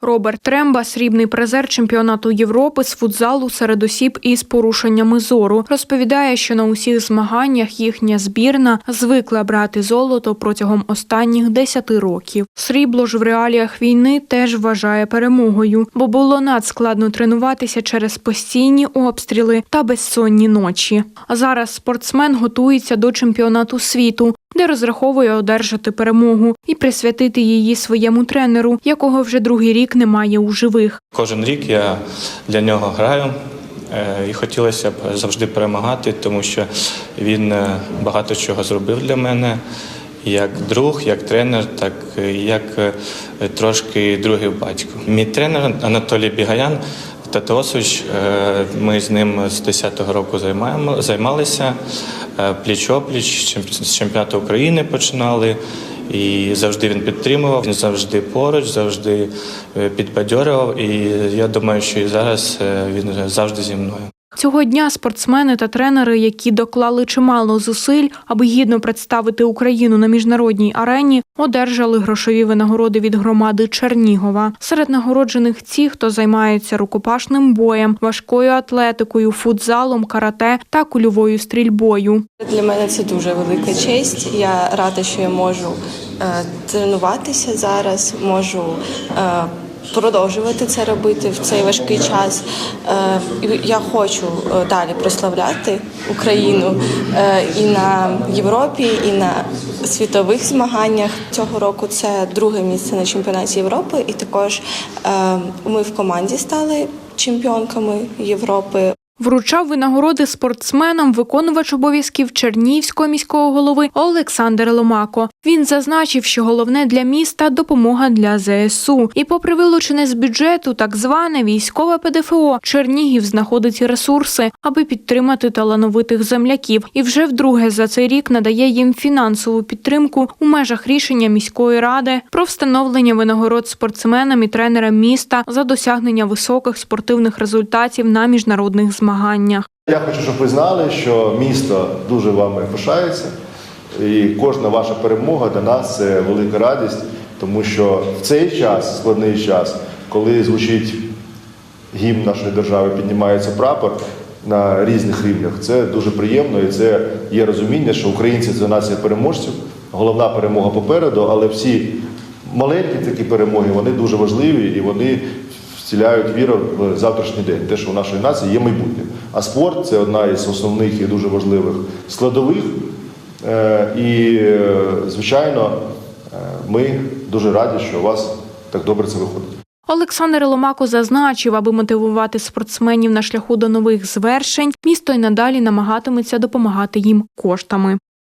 Роберт Тремба, срібний призер чемпіонату Європи з футзалу серед осіб із порушеннями зору, розповідає, що на усіх змаганнях їхня збірна звикла брати золото протягом останніх 10 років. Срібло ж в реаліях війни теж вважає перемогою, бо було надскладно тренуватися через постійні обстріли та безсонні ночі. А зараз спортсмен готується до чемпіонату світу, де розраховує одержати перемогу і присвятити її своєму тренеру, якого вже другий рік немає у живих. Кожен рік я для нього граю. е, І хотілося б завжди перемагати, тому що він е, багато чого зробив для мене як друг, як тренер, так і як е, трошки другий батько. Мій тренер Анатолій Бігаян Татосович, е, ми з ним з 10-го року займалися е, пліч-опліч, з чемпіонату України починали. І завжди він підтримував, він завжди поруч, завжди е, підбадьорював. І я думаю, що і зараз він завжди зі мною. Цього дня спортсмени та тренери, які доклали чимало зусиль, аби гідно представити Україну на міжнародній арені, одержали грошові винагороди від громади Чернігова. Серед нагороджених ті, хто займається рукопашним боєм, важкою атлетикою, футзалом, карате та кульовою стрільбою. Для мене це дуже велика честь. Я рада, що я можу е, тренуватися зараз, можу е, продовжувати це робити в цей важкий час. Е, я хочу е, далі прославляти Україну е, і на Європі, і на світових змаганнях. Цього року це друге місце на чемпіонаті Європи, і також ми в команді стали чемпіонками Європи. Вручав винагороди спортсменам виконувач обов'язків Чернігівського міського голови Олександр Ломако. Він зазначив, що головне для міста допомога для ЗСУ. І, попри вилучене з бюджету, так зване військове ПДФО, Чернігів знаходить ресурси, аби підтримати талановитих земляків. І вже вдруге за цей рік надає їм фінансову підтримку у межах рішення міської ради про встановлення винагород спортсменам і тренерам міста за досягнення високих спортивних результатів на міжнародних змаганнях. Я хочу, щоб ви знали, що місто дуже вами пишається, і кожна ваша перемога для нас це велика радість, тому що в цей час, складний час, коли звучить гімн нашої держави, піднімається прапор на різних рівнях, це дуже приємно і це є розуміння, що українці це нація переможців. Головна перемога попереду, але всі маленькі такі перемоги вони дуже важливі і вони вціляють віру в завтрашній день, те, що у нашої нації є майбутнє. А спорт це одна із основних і дуже важливих складових. Е, І, е, звичайно, е, ми дуже раді, що у вас так добре це виходить. Олександр Ломако зазначив, аби мотивувати спортсменів на шляху до нових звершень, місто й надалі намагатиметься допомагати їм коштами.